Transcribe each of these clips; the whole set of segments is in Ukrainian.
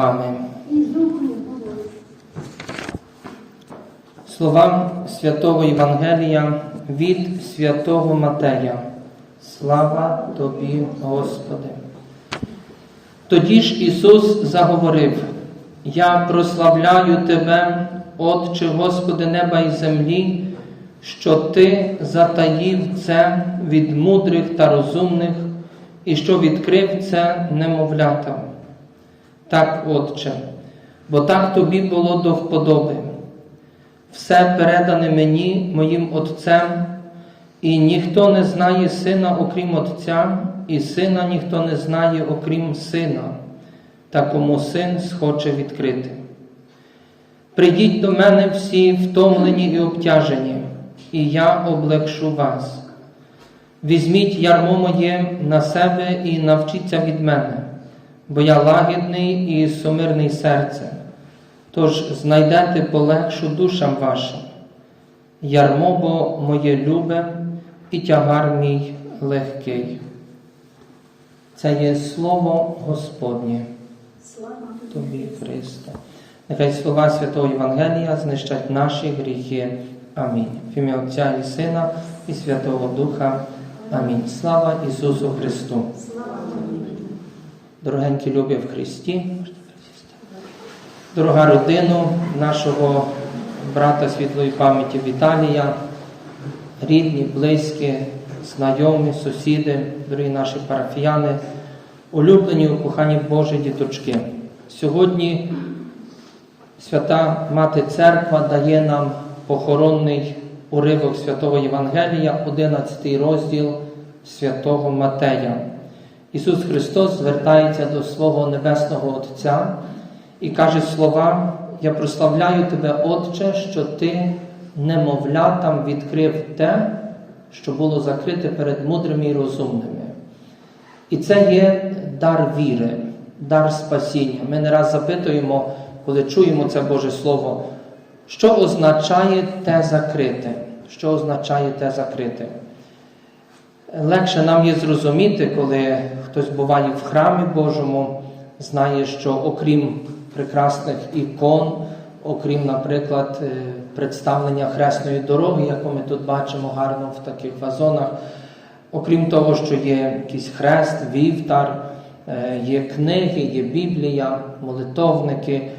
Вами. Словам святого Євангелія від святого Матея. Слава тобі, Господи. Тоді ж Ісус заговорив: Я прославляю Тебе, Отче Господи неба і землі, що Ти затаїв це від мудрих та розумних, і що відкрив це немовлятам. Так, Отче, бо так тобі було до вподоби. Все передане мені, моїм Отцем, і ніхто не знає сина, окрім Отця, і сина ніхто не знає, окрім сина, та кому син схоче відкрити. Прийдіть до мене всі втомлені і обтяжені, і я облегшу вас. Візьміть ярмо моє на себе і навчіться від мене, бо я лагідний і сумирний серцем. Тож знайдете полегшу душам вашим. Ярмо бо моє любе і тягар мій легкий. Це є слово Господнє Слава тобі, Христе. Нехай слова Святого Євангелія знищать наші гріхи. Амінь. В ім'я Отця і Сина і Святого Духа. Амінь. Слава Ісусу Христу. Слава Дорогенькі любі в Христі, дорога родину нашого брата світлої пам'яті Віталія, рідні, близькі, знайомі, сусіди, дорогі наші парафіяни, улюблені у коханні Божі діточки. Сьогодні Свята Мати Церква дає нам похоронний уривок Святого Євангелія, 11 розділ Святого Матея. Ісус Христос звертається до свого Небесного Отця і каже слова: Я прославляю Тебе, Отче, що Ти немовлятам відкрив те, що було закрите перед мудрими і розумними. І це є дар віри, дар спасіння. Ми не раз запитуємо, коли чуємо це Боже Слово, що означає те закрите? Що означає те закрите? Легше нам є зрозуміти, коли хтось буває в храмі Божому, знає, що окрім прекрасних ікон, окрім, наприклад, е, представлення хресної дороги, яку ми тут бачимо гарно в таких вазонах, окрім того, що є якийсь хрест, вівтар, е, є книги, є Біблія, молитовники,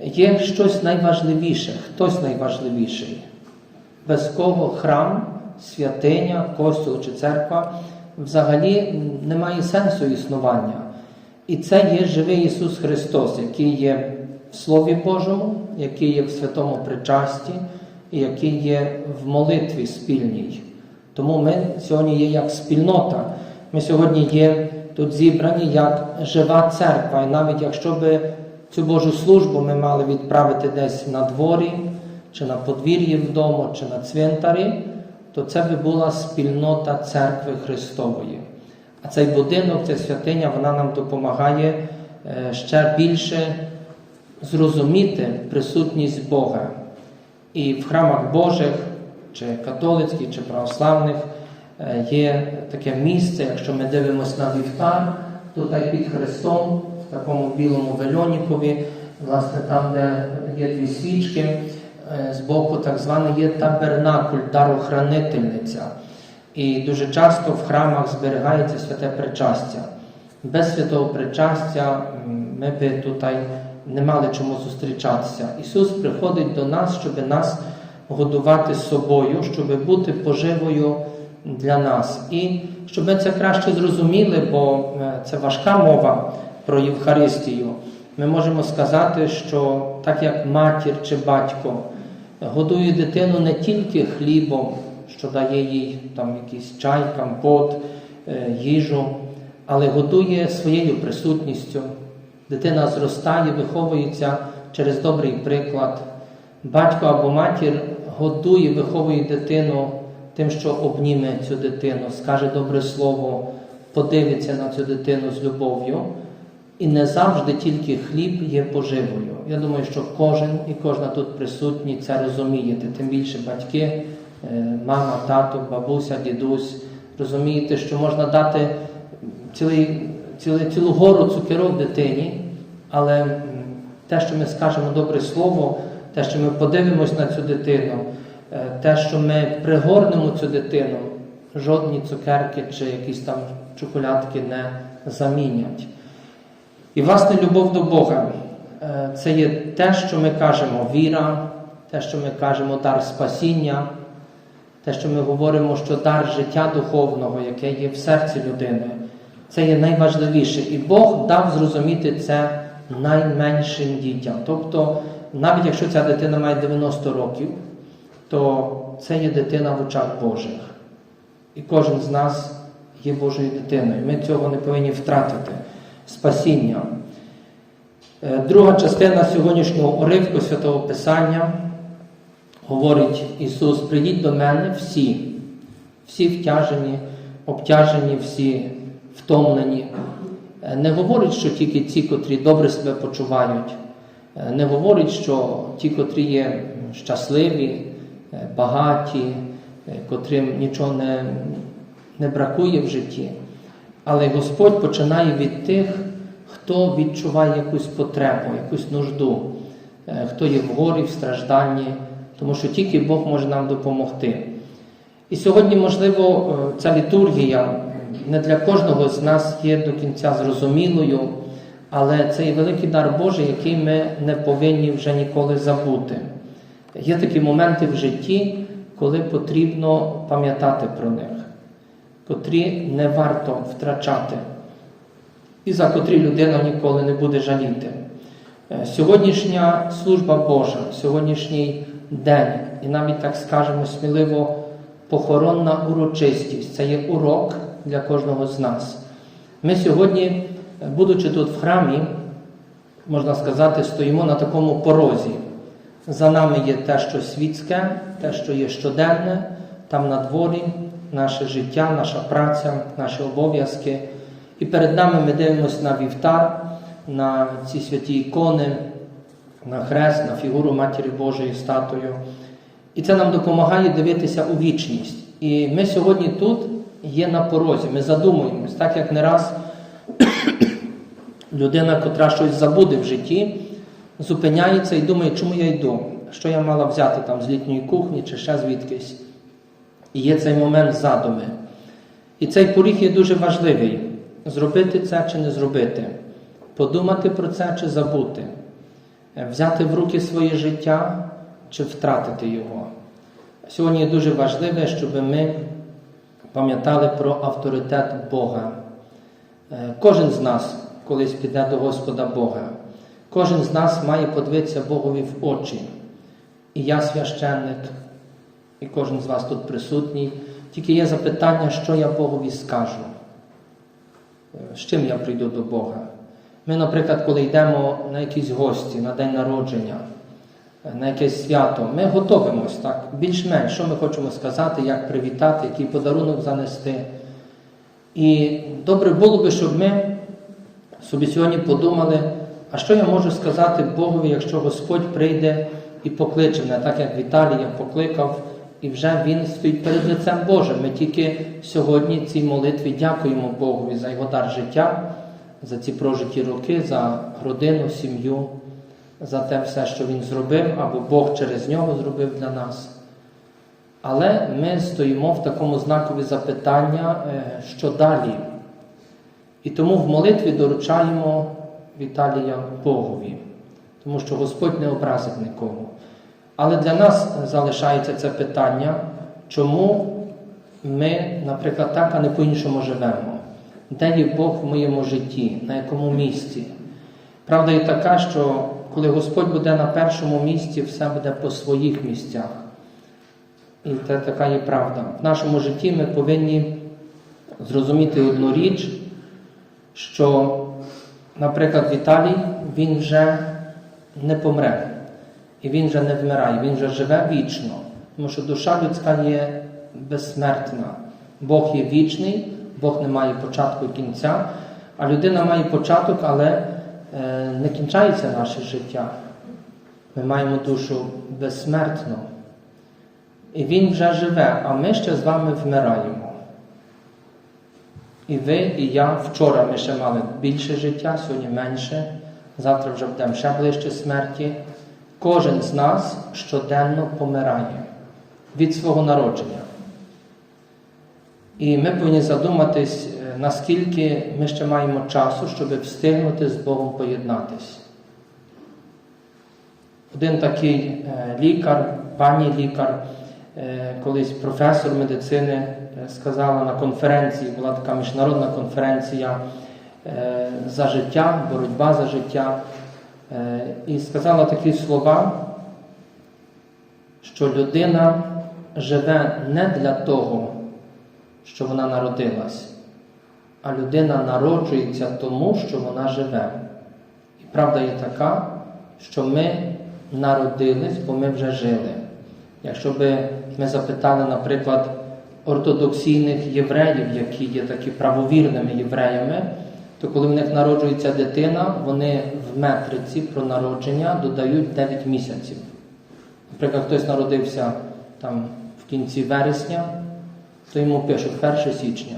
є щось найважливіше, хтось найважливіший, без кого храм святиня, костюл чи церква взагалі не має сенсу існування. І це є живий Ісус Христос, який є в Слові Божому, який є в святому причасті і який є в молитві спільній. Тому ми сьогодні є як спільнота. Ми сьогодні є тут зібрані як жива церква. І навіть якщо би цю Божу службу ми мали відправити десь на дворі, чи на подвір'ї вдома, чи на цвинтарі, то це би була спільнота церкви Христової. А цей будинок, ця святиня, вона нам допомагає е, ще більше зрозуміти присутність Бога. І в храмах Божих, чи католицьких, чи православних, е, є таке місце, якщо ми дивимося на вівтар, то так під Христом, в такому білому вельонікові, власне, там, де є дві свічки, е, збоку так званий є табернакуль, дарохранительниця. І дуже часто в храмах зберігається святе причастя. Без святого причастя ми би тут не мали чому зустрічатися. Ісус приходить до нас, щоб нас годувати собою, щоб бути поживою для нас. І щоб ми це краще зрозуміли, бо е, це важка мова про Євхаристію. Ми можемо сказати, що так як матір чи батько годує дитину не тільки хлібом, що дає їй там якийсь чай, компот, е, їжу, але годує своєю присутністю. Дитина зростає, виховується через добрий приклад. Батько або матір годує, виховує дитину тим, що обніме цю дитину, скаже добре слово, подивиться на цю дитину з любов'ю. І не завжди тільки хліб є поживою. Я думаю, що кожен і кожна тут присутні це розумієте, тим більше батьки, е, мама, тато, бабуся, дідусь. Розумієте, що можна дати цілий, цілий, цілу гору цукерок дитині, Але те, що ми скажемо добре слово, те, що ми подивимось на цю дитину, е, те, що ми пригорнемо цю дитину, жодні цукерки чи якісь там чоколядки не замінять. І, власне, любов до Бога е, це є те, що ми кажемо віра, те, що ми кажемо дар спасіння, те, що ми говоримо, що дар життя духовного, яке є в серці людини, це є найважливіше. І Бог дав зрозуміти це найменшим дітям. Тобто, навіть якщо ця дитина має 90 років, то це є дитина в очах Божих. І кожен з нас є Божою дитиною. Ми цього не повинні втратити. Спасіння. Е, Друга частина сьогоднішнього уривку Святого Писання говорить Ісус: прийдіть до мене всі, всі втяжені, обтяжені, всі втомлені. Е, Не говорить, що тільки ті, котрі добре себе почувають, Е, не говорить, що ті, котрі є щасливі, багаті, котрим нічого не, не бракує в житті. Але Господь починає від тих, хто відчуває якусь потребу, якусь нужду, е, хто є в горі, в стражданні, тому що тільки Бог може нам допомогти. І сьогодні, можливо, е, ця літургія не для кожного з нас є до кінця зрозумілою, але це є великий дар Божий, який ми не повинні вже ніколи забути. Є такі моменти в житті, коли потрібно пам'ятати про них, котрі не варто втрачати, і за котрі людина ніколи не буде жаліти. Е, Сьогоднішня служба Божа, сьогоднішній день, і навіть так скажемо сміливо, похоронна урочистість це є урок для кожного з нас. Ми сьогодні, е, будучи тут в храмі, можна сказати, стоїмо на такому порозі. За нами є те, що світське, те, що є щоденне, там на дворі, наше життя, наша праця, наші обов'язки. І перед нами ми дивимося на вівтар, на ці святі ікони, на хрест, на фігуру Матері Божої статую. І це нам допомагає дивитися у вічність. І ми сьогодні тут є на порозі, ми задумуємось, так як не раз людина, котра щось забуде в житті, зупиняється і думає, чому я йду, що я мала взяти там з літньої кухні чи ще звідкись. І є цей момент задуми. І цей поріг є дуже важливий зробити це чи не зробити, подумати про це чи забути, Е, взяти в руки своє життя чи втратити його. Сьогодні є дуже важливе, щоб ми пам'ятали про авторитет Бога. Е, Кожен з нас колись піде до Господа Бога. Кожен з нас має подивитися Богові в очі. І я священник, і кожен з вас тут присутній. Тільки є запитання, що я Богові скажу. Е, З чим я прийду до Бога? Ми, наприклад, коли йдемо на якісь гості, на день народження, е, на якесь свято, ми готовимось так, більш-менш, що ми хочемо сказати, як привітати, який подарунок занести. І добре було би, щоб ми собі сьогодні подумали, а що я можу сказати Богові, якщо Господь прийде і покличе мене, так як Віталій я покликав, і вже він стоїть перед лицем Божим. Ми тільки сьогодні цій молитві дякуємо Богові за його дар життя, за ці прожиті роки, за родину, сім'ю, за те все, що він зробив, або Бог через нього зробив для нас. Але ми стоїмо в такому знакові запитання, е, що далі. І тому в молитві доручаємо Віталія Богові, тому що Господь не образить нікого. Але для нас залишається це питання, чому ми, наприклад, так, а не по-іншому живемо. Де є Бог в моєму житті, на якому місці? Правда є така, що коли Господь буде на першому місці, все буде по своїх місцях. І це така є правда. В нашому житті ми повинні зрозуміти одну річ, що, наприклад, Віталій він вже не помре, і він вже не вмирає, він вже живе вічно, тому що душа людська є безсмертна. Бог є вічний, Бог не має початку і кінця, а людина має початок, але е, не кінчається наше життя. Ми маємо душу безсмертну. І він вже живе, а ми ще з вами вмираємо. І ви, і я вчора ми ще мали більше життя, сьогодні менше, завтра вже будемо ще ближче смерті. Кожен з нас щоденно помирає від свого народження. І ми повинні задуматись, е, наскільки ми ще маємо часу, щоб встигнути з Богом поєднатись. Один такий е, лікар, пані лікар, е, колись професор медицини сказала на конференції, була така міжнародна конференція за життя, боротьба за життя, і сказала такі слова, що людина живе не для того, що вона народилась, а людина народжується тому, що вона живе. І правда є така, що ми народились, бо ми вже жили. Якщо би ми запитали, наприклад, ортодоксійних євреїв, які є такі правовірними євреями, то коли в них народжується дитина, вони в метриці про народження додають 9 місяців. Наприклад, хтось народився там в кінці вересня, то йому пишуть 1 січня.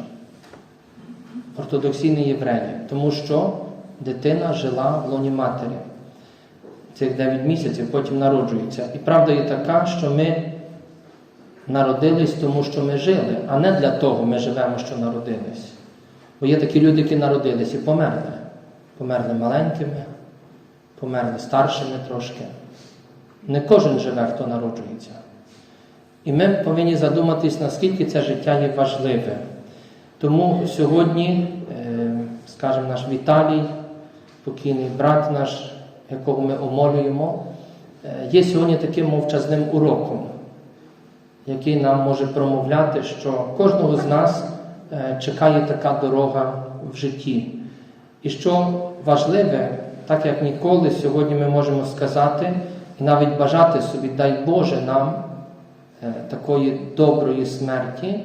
Ортодоксійні євреї, тому що дитина жила в лоні матері. Цих 9 місяців потім народжується. І правда є така, що ми народились, тому що ми жили, а не для того ми живемо, що народились. Бо є такі люди, які народились і померли. Померли маленькими, померли старшими трошки. Не кожен живе, хто народжується. І ми повинні задуматись, наскільки це життя є важливе. Тому сьогодні, е, скажімо, наш Віталій, покійний брат наш, якого ми омолюємо, е, є сьогодні таким мовчазним уроком, який нам може промовляти, що кожного з нас чекає така дорога в житті. І що важливе, так як ніколи, сьогодні ми можемо сказати і навіть бажати собі, дай Боже нам е, такої доброї смерті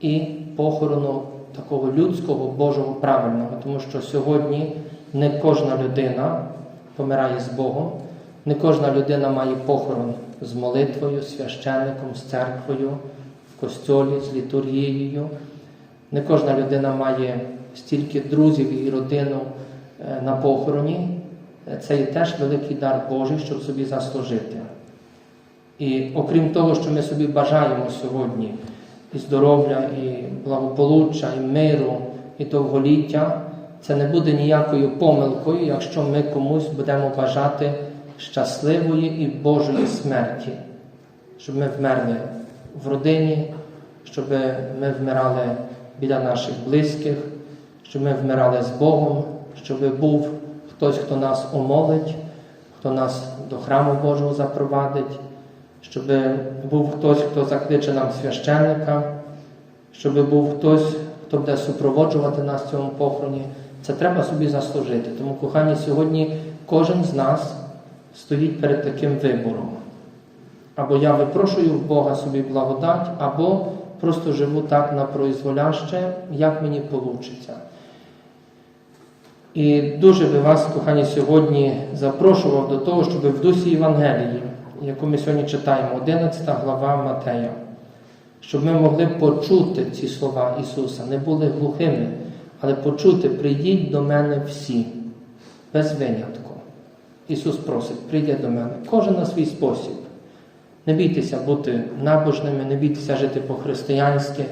і похорону такого людського, Божого правильного, тому що сьогодні не кожна людина помирає з Богом, не кожна людина має похорон з молитвою, священником, з церквою, в костьолі, з літургією. Не кожна людина має стільки друзів і родину е, на похороні. Е, Це є теж великий дар Божий, щоб собі заслужити. І окрім того, що ми собі бажаємо сьогодні і здоров'я, і благополуччя, і миру, і довголіття, це не буде ніякою помилкою, якщо ми комусь будемо бажати щасливої і Божої смерті, щоб ми вмерли в родині, щоб ми вмирали біля наших близьких, щоб ми вмирали з Богом, щоб був хтось, хто нас омолить, хто нас до храму Божого запровадить, щоб був хтось, хто закличе нам священника, щоб був хтось, хто буде супроводжувати нас в цьому похороні. Це треба собі заслужити. Тому, кохані, сьогодні кожен з нас стоїть перед таким вибором. Або я випрошую в Бога собі благодать, або просто живу так на произволяще, як мені вийде. І дуже би вас, кохані, сьогодні запрошував до того, щоб в дусі Євангелії, яку ми сьогодні читаємо, 11 глава Матея, щоб ми могли почути ці слова Ісуса, не були глухими, але почути, прийдіть до мене всі, без винятку. Ісус просить, прийдіть до мене, кожен на свій спосіб. Не бійтеся бути набожними, не бійтеся жити по-християнськи,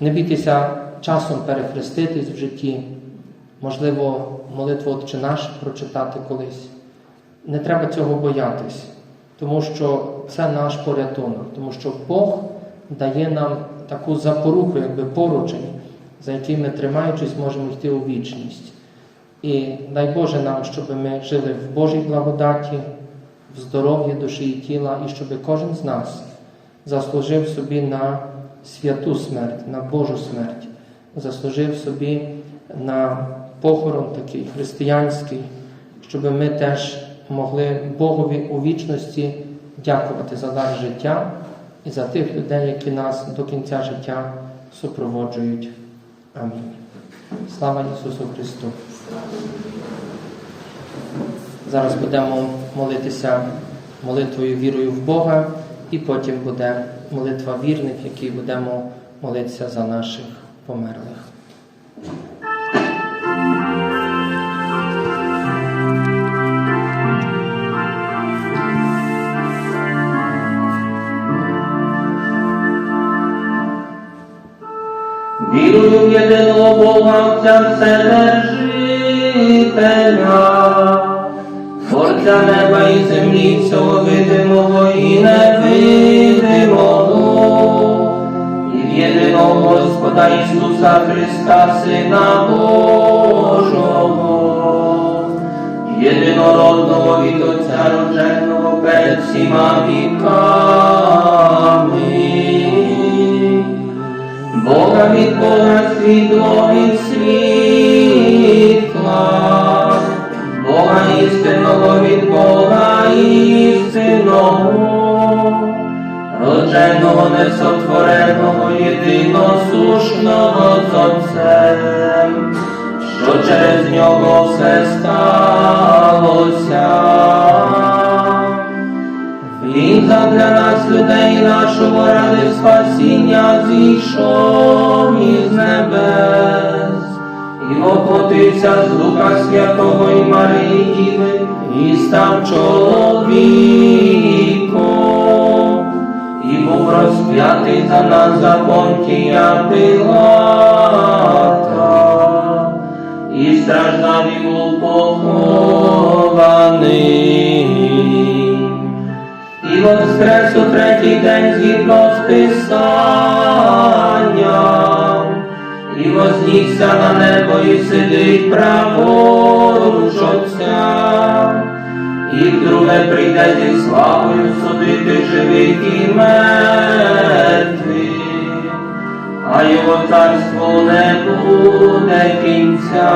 не бійтеся часом перехреститись в житті, можливо, молитву Отче наш прочитати колись. Не треба цього боятись, тому що це наш порятунок, тому що Бог дає нам таку запоруку, якби поручень, за який ми, тримаючись, можемо йти у вічність. І дай Боже нам, щоб ми жили в Божій благодаті, в здоров'ї душі і тіла, і щоб кожен з нас заслужив собі на святу смерть, на Божу смерть, заслужив собі на похорон такий християнський, щоб ми теж могли Богові у вічності дякувати за дар життя і за тих людей, які нас до кінця життя супроводжують. Амінь. Слава Ісусу Христу! Зараз будемо молитися молитвою вірою в Бога, і потім буде молитва вірних, якій будемо молитися за наших померлих. Вірую в єдиного Бога Отця Вседержителя, Творця неба і землі, всього видимого і невидимого, і єдиного Господа Ісуса Христа, Сина Божого, єдинородного від Отця роженого перед всіма віками. Бога від Бога світло від родженого несотвореного, єдиносушного з Отцем, що через нього все сталося. Він для нас, людей нашого ради спасіння зійшов із небес, і воплотився з Духа Святого і Марії і став чоловіком, і був розп'ятий за нас за Понтія Пилата, і страждав і був похований. І воскрес у третій день згідно з Писанням, і вознісся на небо і сидить праворуч Отця, і вдруге прийде зі славою судити живих і мертвих, а його царству не буде кінця.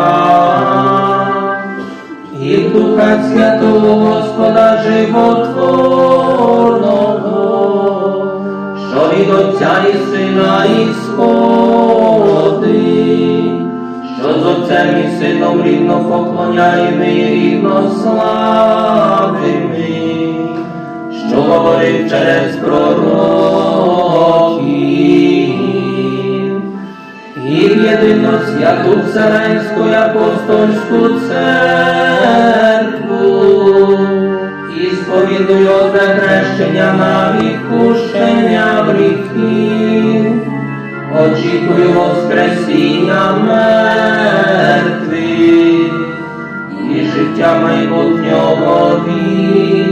І в Духа Святого Господа животворного, що від Отця і Сина і сходить, що з Отцем і Сином рівно поклоняємо і рівно славимо, святу Вселенську апостольську церкву. І сповідую одне хрещення на відпущення гріхів, очікую Воскресіння мертвих і життя майбутнього віку.